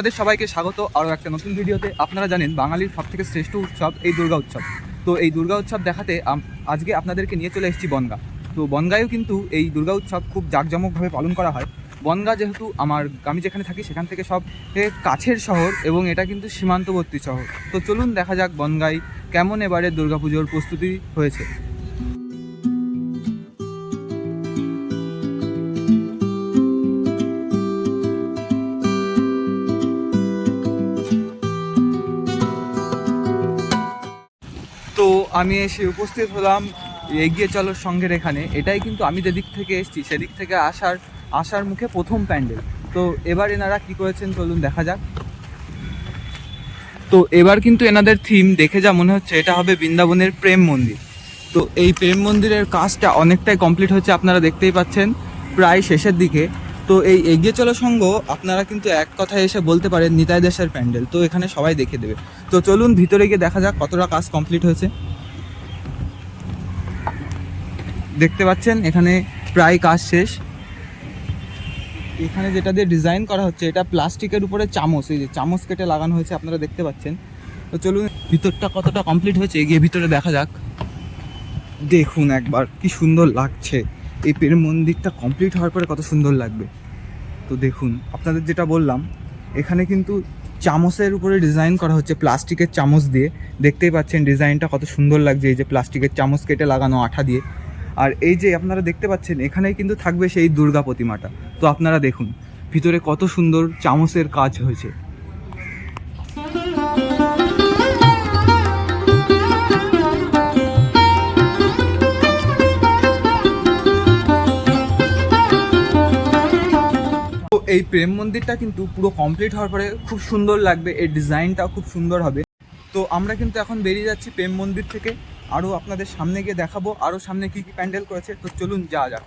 আপনাদের সবাইকে স্বাগত আরও একটা নতুন ভিডিওতে। আপনারা জানেন বাঙালির সব থেকে শ্রেষ্ঠ উৎসব এই দুর্গা উৎসব। তো এই দুর্গা উৎসব দেখাতে আজকে আপনাদেরকে নিয়ে চলে এসেছি বনগা। তো বনগাঁয়েও কিন্তু এই দুর্গা উৎসব খুব জাঁকজমকভাবে পালন করা হয়। বনগা যেহেতু আমার আমি যেখানে থাকি সেখান থেকে সব কাছের শহর এবং এটা কিন্তু সীমান্তবর্তী শহর। তো চলুন দেখা যাক বনগাঁয় কেমন এবারে দুর্গাপুজোর প্রস্তুতি হয়েছে। আমি এসে উপস্থিত হলাম, এগিয়ে চলো সঙ্গের এখানে। এটাই কিন্তু আমি যেদিক থেকে এসেছি, সেদিক থেকে আসার আসার মুখে প্রথম প্যান্ডেল। তো এবার এনারা কি করেছেন চলুন দেখা যাক। তো এবার কিন্তু এনাদের থিম দেখে যা মনে হচ্ছে, এটা হবে বৃন্দাবনের প্রেম মন্দির। তো এই প্রেম মন্দিরের কাজটা অনেকটাই কমপ্লিট হচ্ছে, আপনারা দেখতেই পাচ্ছেন, প্রায় শেষের দিকে। তো এই এগিয়ে চলো সঙ্গ, আপনারা কিন্তু এক কথায় এসে বলতে পারেন নিতাই দেশের প্যান্ডেল। তো এখানে সবাই দেখে দেবে। তো চলুন ভিতরে গিয়ে দেখা যাক কতটা কাজ কমপ্লিট হয়েছে। দেখতে পাচ্ছেন, এখানে প্রায় কাজ শেষ। এখানে যেটা দিয়ে ডিজাইন করা হচ্ছে, এটা প্লাস্টিকের উপরে চামচ, এই যে চামচ কেটে লাগানো হয়েছে, আপনারা দেখতে পাচ্ছেন। তো চলুন, ভিতরটা কতটা কমপ্লিট হয়েছে গিয়ে ভিতরে দেখা যাক। দেখুন একবার, কি সুন্দর লাগছে। এই প্রেম মন্দিরটা কমপ্লিট হওয়ার পরে কত সুন্দর লাগবে। তো দেখুন, আপনাদের যেটা বললাম, এখানে কিন্তু চামচের উপরে ডিজাইন করা হচ্ছে প্লাস্টিকের চামচ দিয়ে। দেখতেই পাচ্ছেন ডিজাইনটা কত সুন্দর লাগছে, এই যে প্লাস্টিকের চামচ কেটে লাগানো আঠা দিয়ে। আর এই যে আপনারা দেখতে পাচ্ছেন, এখানেই কিন্তু থাকবে সেই দুর্গা প্রতিমাটা। তো আপনারা দেখুন, ভিতরে কত সুন্দর চামচের কাজ হয়েছে। এই প্রেম মন্দিরটা কিন্তু পুরো কমপ্লিট হওয়ার পরে খুব সুন্দর লাগবে, এর ডিজাইনটাও খুব সুন্দর হবে। তো আমরা কিন্তু এখন বেরিয়ে যাচ্ছি প্রেম মন্দির থেকে। আরও আপনাদের সামনে গিয়ে দেখাবো আরও সামনে কী কী প্যান্ডেল করেছে। তো চলুন যাওয়া যাক।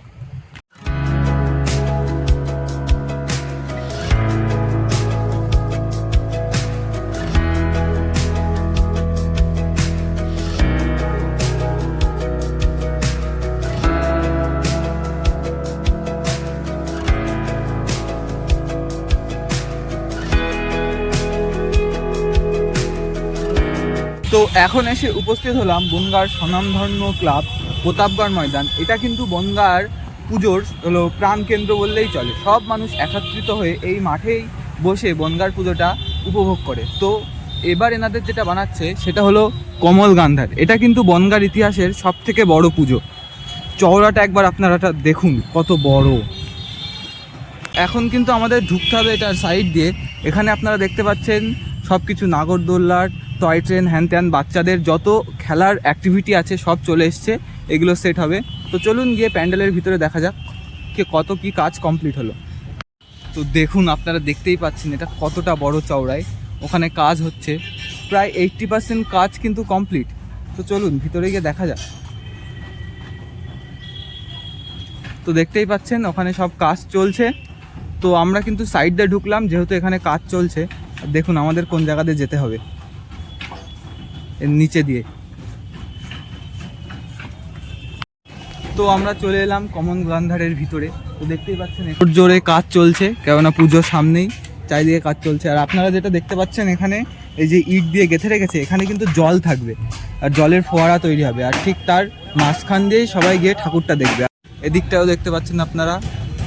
তো এখন এসে উপস্থিত হলাম বনগার স্বনামধন্য ক্লাব, প্রতাপগড় ময়দান। এটা কিন্তু বনগার পুজোর হলো প্রাণকেন্দ্র বললেই চলে। সব মানুষ একত্রিত হয়ে এই মাঠেই বসে বনগার পুজোটা উপভোগ করে। তো এবার এনাদের যেটা বানাচ্ছে, সেটা হলো কমল গান্ধার। এটা কিন্তু বনগার ইতিহাসের সব থেকে বড় পুজো। চওড়াটা একবার আপনারা দেখুন, কত বড়। এখন কিন্তু আমাদের ঢুকতে হবে এটার সাইড দিয়ে। এখানে আপনারা দেখতে পাচ্ছেন সব কিছু নাগরদোল্লার টয় ট্রেন, হ্যান ত্যান, বাচ্চাদের যত খেলার অ্যাক্টিভিটি আছে সব চলে এসছে, এগুলো সেট হবে। তো চলুন গিয়ে প্যান্ডেলের ভিতরে দেখা যাক কে কত কি কাজ কমপ্লিট হলো। তো দেখুন, আপনারা দেখতেই পাচ্ছেন এটা কতটা বড় চওড়ায়। ওখানে কাজ হচ্ছে। প্রায় এইট্টি পার্সেন্ট কাজ কিন্তু কমপ্লিট তো চলুন, ভিতরে গিয়ে দেখা যাক। তো দেখতেই পাচ্ছেন, ওখানে সব কাজ চলছে। তো আমরা কিন্তু সাইড দিয়ে ঢুকলাম, যেহেতু এখানে কাজ চলছে। দেখুন, আমাদের কোন জায়গাতে যেতে হবে। এর নিচে দিয়ে। তো আমরা চলে এলাম কমন গান্ধারের ভিতরে। তো দেখতেই পাচ্ছেন একটু জোরে কাজ চলছে, কেননা পুজোর সামনেই চারিদিকে কাজ চলছে। আর আপনারা যেটা দেখতে পাচ্ছেন এখানে, এই যে ইট দিয়ে গেঁথে রেখেছে, এখানে কিন্তু জল থাকবে। আর জলের ফোয়ারা তৈরি হবে। আর ঠিক তার মাঝখান দিয়েই সবাই গিয়ে ঠাকুরটা দেখবে। এদিকটাও দেখতে পাচ্ছেন আপনারা,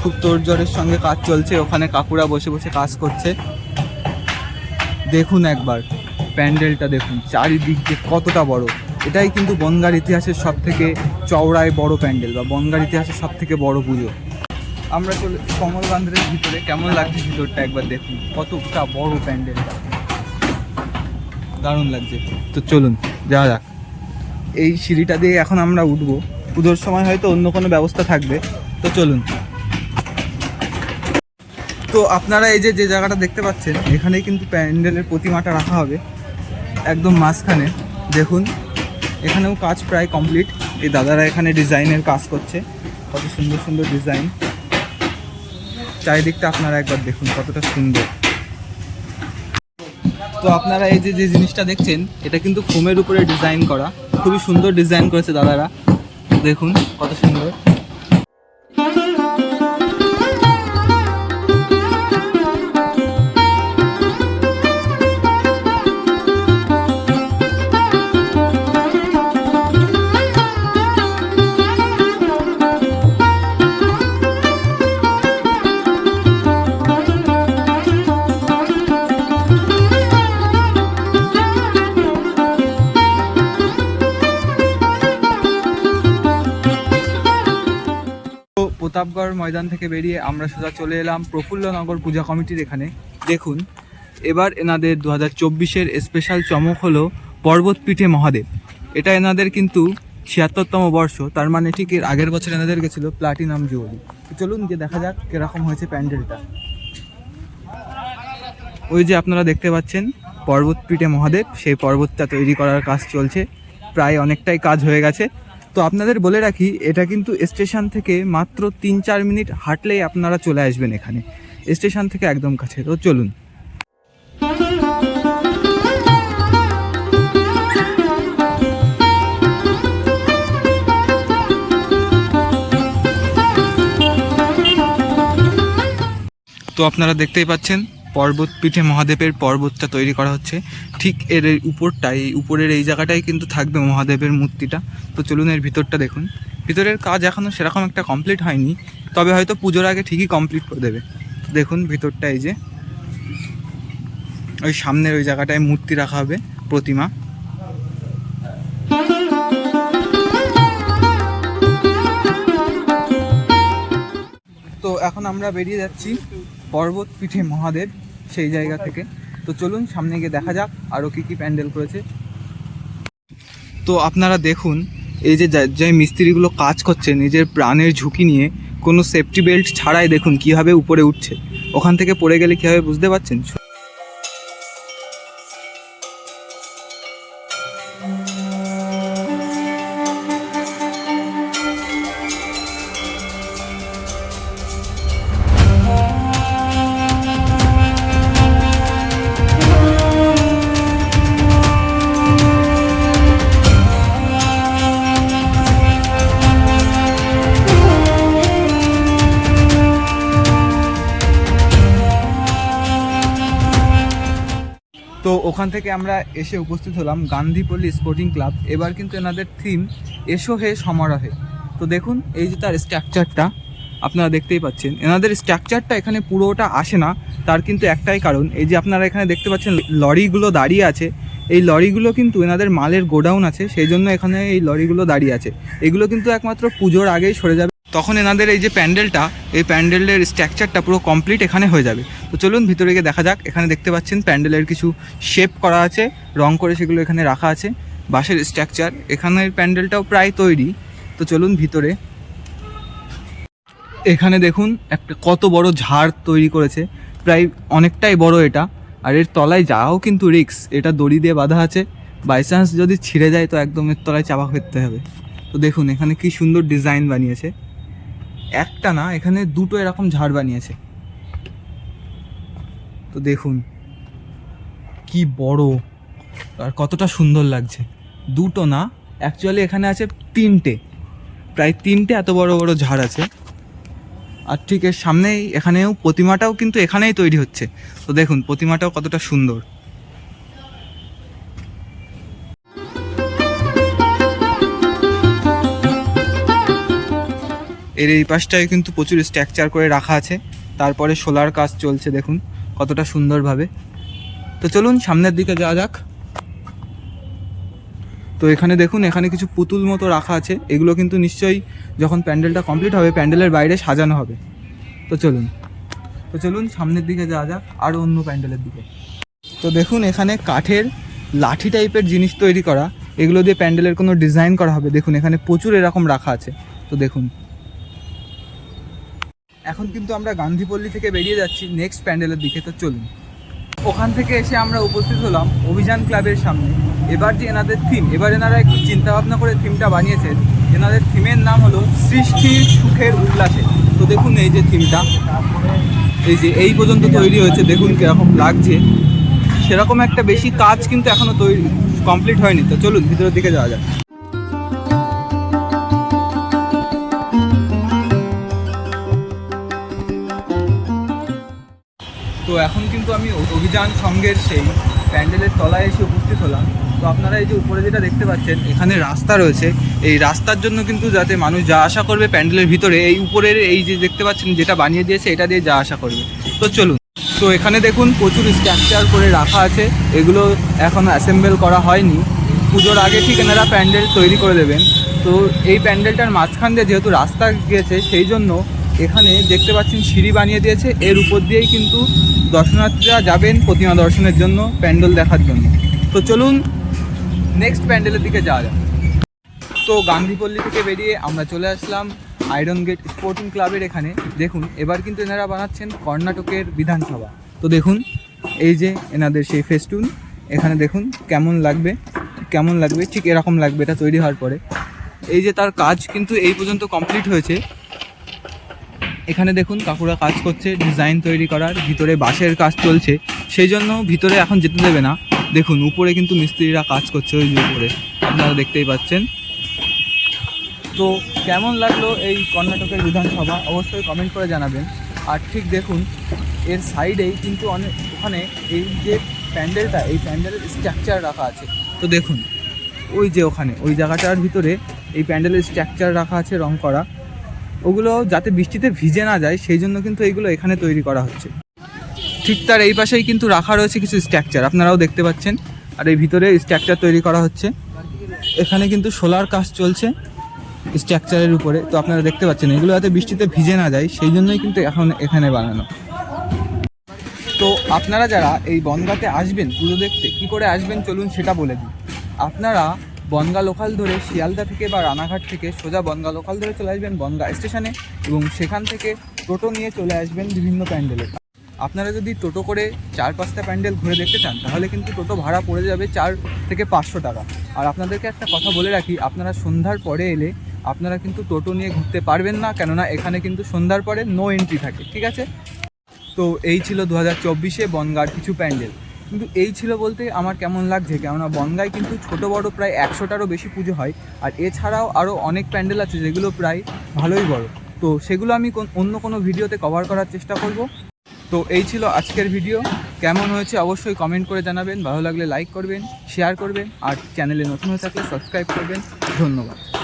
খুব তোড়জোড়ের সঙ্গে কাজ চলছে। ওখানে কাকুরা বসে বসে কাজ করছে। দেখুন একবার। প্যান্ডেলটা দেখুন, চারিদিক দিয়ে কতটা বড়। এটাই কিন্তু বনগার ইতিহাসের সব থেকে চওড়ায় বড় প্যান্ডেল বা বনগার ইতিহাসের সব থেকে বড় পুজো। আমরা চলে কমল বান্ধবের ভিতরে কেমন লাগছে ভিতরটা একবার দেখুন, কতটা বড় প্যান্ডেলটা। দারুণ লাগছে। তো চলুন, যাওয়া যাক। এই সিঁড়িটা দিয়ে এখন আমরা উঠবো। পুজোর সময় হয়তো অন্য কোনো ব্যবস্থা থাকবে। তো চলুন। তো আপনারা এই যে যে জায়গাটা দেখতে পাচ্ছেন, এখানেই কিন্তু প্যান্ডেলের প্রতিমাটা রাখা হবে। একদম মাঝখানে। দেখুন, এখানেও কাজ প্রায় কমপ্লিট এই দাদারা এখানে ডিজাইনের কাজ করছে। কত সুন্দর সুন্দর ডিজাইন চারিদিকটা আপনারা একবার দেখুন, কতটা সুন্দর। তো আপনারা এই যে যে জিনিসটা দেখছেন, এটা কিন্তু ফোমের উপরে ডিজাইন করা। খুবই সুন্দর ডিজাইন করেছে দাদারা। দেখুন, কত সুন্দর। প্রতাপগড় ময়দান থেকে বেরিয়ে আমরা সোজা চলে এলাম প্রফুল্লনগর পূজা কমিটির এখানে। দেখুন, এবার এনাদের দু হাজার চব্বিশের স্পেশাল চমক হলো পর্বতপীঠে মহাদেব। এটা এনাদের কিন্তু ছিয়াত্তরতম বর্ষ, তার মানে ঠিক এর আগের বছর এনাদের গেছিল প্লাটিনাম জুয়েলি চলুন গিয়ে দেখা যাক কীরকম হয়েছে প্যান্ডেলটা। ওই যে আপনারা দেখতে পাচ্ছেন, পর্বতপীঠে মহাদেব, সেই পর্বতটা তৈরি করার কাজ চলছে। প্রায় অনেকটাই কাজ হয়ে গেছে। তো আপনাদের বলে রাখি, এটা কিন্তু স্টেশন থেকে মাত্র তিন চার মিনিট হাঁটলেই আপনারা চলে আসবেন এখানে। স্টেশন থেকে একদম কাছে। তো চলুন। তো আপনারা দেখতেই পাচ্ছেন পর্বত পিঠে মহাদেবের পর্বতটা তৈরি করা হচ্ছে। ঠিক এর উপরটাই উপরের এই জায়গাটাই কিন্তু থাকবে মহাদেবের মূর্তিটা। তো চলুন এর ভিতরটা দেখুন। ভিতরের কাজ এখনও সেরকম একটা কমপ্লিট হয়নি, তবে হয়তো পুজোর আগে ঠিকই কমপ্লিট করে দেবে। দেখুন ভিতরটা এই যে। ওই সামনের ওই জায়গাটায় মূর্তি রাখা হবে, প্রতিমা। তো এখন আমরা বেরিয়ে যাচ্ছি পর্বত পিঠে মহাদেব। সেই জায়গা থেকে। তো চলুন সামনে গিয়ে দেখা যাক আরও কী কী প্যান্ডেল করেছে। তো আপনারা দেখুন, এই যে যে মিস্ত্রিগুলো কাজ করছে, নিজের প্রাণের ঝুঁকি নিয়ে কোনো সেফটি বেল্ট ছাড়াই দেখুন কীভাবে উপরে উঠছে। ওখান থেকে পড়ে গেলে কীভাবে বুঝতে পারছেন? তো ওখান থেকে আমরা এসে উপস্থিত হলাম গান্ধীপল্লী স্পোর্টিং ক্লাব এবার কিন্তু এনাদের থিম এসো হে, সমারোহে তো দেখুন, এই যে তার স্ট্রাকচারটা আপনারা দেখতেই পাচ্ছেন। এনাদের স্ট্রাকচারটা এখানে পুরোটা আসে না, তার কিন্তু একটাই কারণ। এই যে আপনারা এখানে দেখতে পাচ্ছেন, লরিগুলো দাঁড়িয়ে আছে। এই লরিগুলো কিন্তু এনাদের মালের গোডাউন আছে, সেই জন্য এখানে এই লরিগুলো দাঁড়িয়ে আছে। এগুলো কিন্তু একমাত্র পুজোর আগেই সরে যাবে। তখন এনাদের এই যে প্যান্ডেলটা, এই প্যান্ডেলের স্ট্রাকচারটা পুরো কমপ্লিট এখানে হয়ে যাবে। তো চলুন ভিতরে গিয়ে দেখা যাক, এখানে দেখতে পাচ্ছেন প্যান্ডেলের কিছু শেপ করা আছে, রং করে সেগুলো এখানে রাখা আছে, বাঁশের স্ট্রাকচার। এখানের প্যান্ডেলটাও প্রায় তৈরি। তো চলুন ভিতরে। এখানে দেখুন, একটা কত বড় ঝাড় তৈরি করেছে। প্রায় অনেকটাই বড় এটা। আর এর তলায় যাওয়াও কিন্তু রিক্স এটা দড়ি দিয়ে বাঁধা আছে। বাই চান্স যদি ছিঁড়ে যায়, তো একদম এর তলায় চাপা ফেলতে হবে। তো দেখুন, এখানে কি সুন্দর ডিজাইন বানিয়েছে। একটা না, এখানে দুটো এরকম ঝাড় বানিয়েছে। তো দেখুন, কি বড় আর কতটা সুন্দর লাগছে। দুটো না অ্যাকচুয়ালি এখানে আছে তিনটে। প্রায় তিনটে এত বড় বড় ঝাড় আছে। আর ঠিক এর সামনেই, এখানেও প্রতিমাটাও কিন্তু এখানেই তৈরি হচ্ছে। তো দেখুন, প্রতিমাটাও কতটা সুন্দর। এর এই পাশটায় কিন্তু প্রচুর স্ট্রাকচার করে রাখা আছে। তারপরে সোলার কাজ চলছে, দেখুন, কতটা সুন্দরভাবে। তো চলুন, সামনের দিকে যাওয়া যাক। তো এখানে দেখুন, এখানে কিছু পুতুল মতো রাখা আছে। এগুলো কিন্তু নিশ্চয়ই যখন প্যান্ডেলটা কমপ্লিট হবে, প্যান্ডেলের বাইরে সাজানো হবে। তো চলুন তো চলুন, সামনের দিকে যাওয়া যাক আরও অন্য প্যান্ডেলের দিকে। তো দেখুন, এখানে কাঠের লাঠি টাইপের জিনিস তৈরি করা। এগুলো দিয়ে প্যান্ডেলের কোনো ডিজাইন করা হবে। দেখুন, এখানে প্রচুর এরকম রাখা আছে। তো দেখুন এখন কিন্তু আমরা গান্ধীপল্লী থেকে বেরিয়ে যাচ্ছি নেক্সট প্যান্ডেলের দিকে, তো চলুন। ওখান থেকে এসে আমরা উপস্থিত হলাম অভিযান ক্লাবের সামনে। এবার যে এনাদের থিম এবার এনারা একটু চিন্তা ভাবনা করে থিমটা বানিয়েছেন, এনাদের থিমের নাম হলো সৃষ্টির সুখের উল্লাসে। তো দেখুন এই যে থিমটা এই যে এই পর্যন্ত তৈরি হয়েছে, দেখুন কীরকম লাগছে। সেরকম একটা বেশি কাজ কিন্তু এখনও তৈরি কমপ্লিট হয়নি। তো চলুন, ভিতরের দিকে যাওয়া যাক। তো এখন কিন্তু আমি অভিযান সঙ্গের সেই প্যান্ডেলের তলায় এসে উপস্থিত হলাম। তো আপনারা এই যে উপরে যেটা দেখতে পাচ্ছেন, এখানে রাস্তা রয়েছে। এই রাস্তার জন্য কিন্তু যাতে মানুষ যা আশা করবে প্যান্ডেলের ভিতরে, এই উপরের এই যে দেখতে পাচ্ছেন, যেটা বানিয়ে দিয়েছে, এটা দিয়ে যা আশা করবে। তো চলুন। তো এখানে দেখুন, প্রচুর স্ট্রাকচার করে রাখা আছে। এগুলো এখনও অ্যাসেম্বল করা হয়নি। পুজোর আগে ঠিক এনারা প্যান্ডেল তৈরি করে দেবেন। তো এই প্যান্ডেলটার মাঝখান দিয়ে যেহেতু রাস্তা গিয়েছে, সেই জন্য এখানে দেখতে পাচ্ছেন, সিঁড়ি বানিয়ে দিয়েছে। এর উপর দিয়েই কিন্তু দর্শনার্থীরা যাবেন প্রতিমা দর্শনের জন্য প্যান্ডেল দেখার জন্য। তো চলুন নেক্সট প্যান্ডেলের দিকে যাওয়া যাক। তো গান্ধীপল্লী থেকে বেরিয়ে আমরা চলে আসলাম আয়রন গেট স্পোর্টিং ক্লাবের এখানে। দেখুন, এবার কিন্তু এনারা বানাচ্ছেন কর্ণাটকের বিধানসভা। তো দেখুন, এই যে এনাদের সেই ফেস্টুন, এখানে দেখুন কেমন লাগবে কেমন লাগবে, ঠিক এরকম লাগবে এটা তৈরি হওয়ার পরে। এই যে তার কাজ কিন্তু এই পর্যন্ত কমপ্লিট হয়েছে। এখানে দেখুন কাকুরা কাজ করছে ডিজাইন তৈরি করার, ভিতরে বাঁশের কাজ চলছে। সেই জন্য ভিতরে এখন যেতে দেবে না। দেখুন, উপরে কিন্তু মিস্ত্রিরা কাজ করছে ওই উপরে। আপনারা দেখতেই পাচ্ছেন। তো কেমন লাগল এই কর্ণাটকের বিধানসভা? অবশ্যই কমেন্ট করে জানাবেন। আর ঠিক দেখুন, এর সাইডেই কিন্তু অনেক ওখানে এই যে প্যান্ডেলটা, এই প্যান্ডেলের স্ট্রাকচার রাখা আছে। তো দেখুন, ওই যে ওখানে, ওই জায়গাটার ভিতরে এই প্যান্ডেলের স্ট্রাকচার রাখা আছে রং করা। ওগুলো যাতে বৃষ্টিতে ভিজে না যায়, সেই জন্য কিন্তু এইগুলো এখানে তৈরি করা হচ্ছে। ঠিক তার এই পাশেই কিন্তু রাখা রয়েছে কিছু স্ট্রাকচার আপনারাও দেখতে পাচ্ছেন। আর এই ভিতরে স্ট্রাকচার তৈরি করা হচ্ছে। এখানে কিন্তু সোলার কাজ চলছে স্ট্রাকচারের উপরে। তো আপনারা দেখতে পাচ্ছেন, এগুলো যাতে বৃষ্টিতে ভিজে না যায়, সেই জন্যই কিন্তু এখন এখানে বানানো। তো আপনারা যারা এই বনগাঁতে আসবেন পুজো দেখতে, কী করে আসবেন চলুন সেটা বলে দিই। আপনারা বনগা লোকাল ধরে শিয়ালদা থেকে বা রানাঘাট থেকে সোজা বনগা লোকাল ধরে চলে আসবেন বনগা স্টেশনে এবং সেখান থেকে টোটো নিয়ে চলে আসবেন বিভিন্ন প্যান্ডেলে। আপনারা যদি টোটো করে চার পাঁচটা প্যান্ডেল ঘুরে দেখতে চান, তাহলে কিন্তু টোটো ভাড়া পড়ে যাবে চার থেকে পাঁচশো টাকা। আর আপনাদেরকে একটা কথা বলে রাখি, আপনারা সন্ধ্যার পরে এলে আপনারা কিন্তু টোটো নিয়ে ঘুরতে পারবেন না, কেননা এখানে কিন্তু সন্ধ্যার পরে নো এন্ট্রি থাকে, ঠিক আছে? তো এই ছিল দু হাজার চব্বিশে বনগার কিছু প্যান্ডেল। কিন্তু এই ছিল বলতে আমার কেমন লাগছে, কেননা বনগায় কিন্তু ছোট বড় প্রায় একশোটারও বেশি পুজো হয়, আর এছাড়াও আরও অনেক প্যান্ডেল আছে যেগুলো প্রায় ভালোই বড়। তো সেগুলো আমি কোন- অন্য কোনো ভিডিওতে কভার করার চেষ্টা করব। তো এই ছিল আজকের ভিডিও, কেমন হয়েছে অবশ্যই কমেন্ট করে জানাবেন, ভালো লাগলে লাইক করবেন শেয়ার করবেন, আর চ্যানেলে নতুন হয়ে থাকলে সাবস্ক্রাইব করবেন, ধন্যবাদ।